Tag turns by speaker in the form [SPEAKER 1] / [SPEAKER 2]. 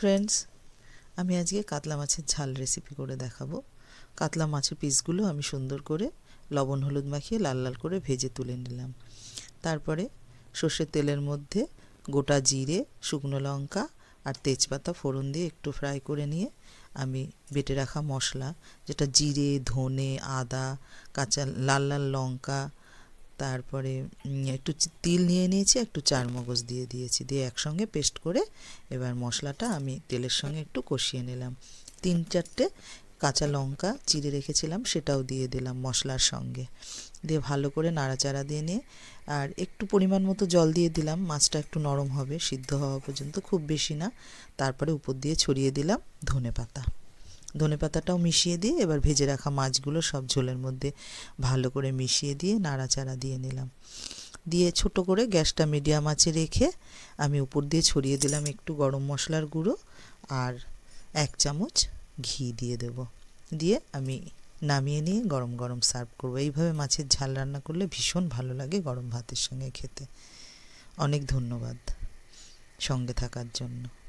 [SPEAKER 1] Friends আমি আজকে কাতলা মাছের ঝাল রেসিপি করে দেখাবো। কাতলা মাছের পিসগুলো আমি সুন্দর করে লবণ, হলুদ মাখিয়ে লাল লাল করে ভেজে তুলে নিলাম। তারপরে সর্ষের তেলের মধ্যে গোটা জিরে, শুকনো লঙ্কা আর তেজপাতা ফোড়ন দিয়ে একটু ফ্রাই করে নিয়ে আমি বেটে রাখা মশলা, যেটা জিরে, ধনে, আদা, কাঁচা লাল লাল লঙ্কা তারপরে একটু তিল নিয়ে নিয়েছি, একটু চার মগজ দিয়ে দিয়েছি। দিয়ে একসঙ্গে পেস্ট করে এবার মশলাটা আমি তেলের সঙ্গে একটু কষিয়ে নিলাম। তিন চারটে কাঁচা লঙ্কা চিড়ে রেখেছিলাম, সেটাও দিয়ে দিলাম মশলার সঙ্গে। দিয়ে ভালো করে নাড়াচাড়া দিয়ে নিয়ে, আর একটু পরিমাণ মতো জল দিয়ে দিলাম, মাছটা একটু নরম হবে, সিদ্ধ হওয়া পর্যন্ত খুব বেশি না। তারপরে উপর দিয়ে ছড়িয়ে দিলাম ধনে পাতা ধনে পাতাটাও মিশিয়ে দিয়ে এবার ভেজে রাখা মাছগুলো সব ঝোলের মধ্যে ভালো করে মিশিয়ে দিয়ে নাড়াচাড়া দিয়ে নিলাম। দিয়ে ছোট করে গ্যাসটা মিডিয়াম আঁচে রেখে আমি উপর দিয়ে ছড়িয়ে দিলাম একটু গরম মশলার গুঁড়ো আর এক চামচ ঘি দিয়ে দেব। দিয়ে আমি নামিয়ে নিয়ে গরম গরম সার্ভ করব। এইভাবে মাছের ঝাল রান্না করলে ভীষণ ভালো লাগে গরম ভাতের সঙ্গে খেতে। অনেক ধন্যবাদ সঙ্গে থাকার জন্য।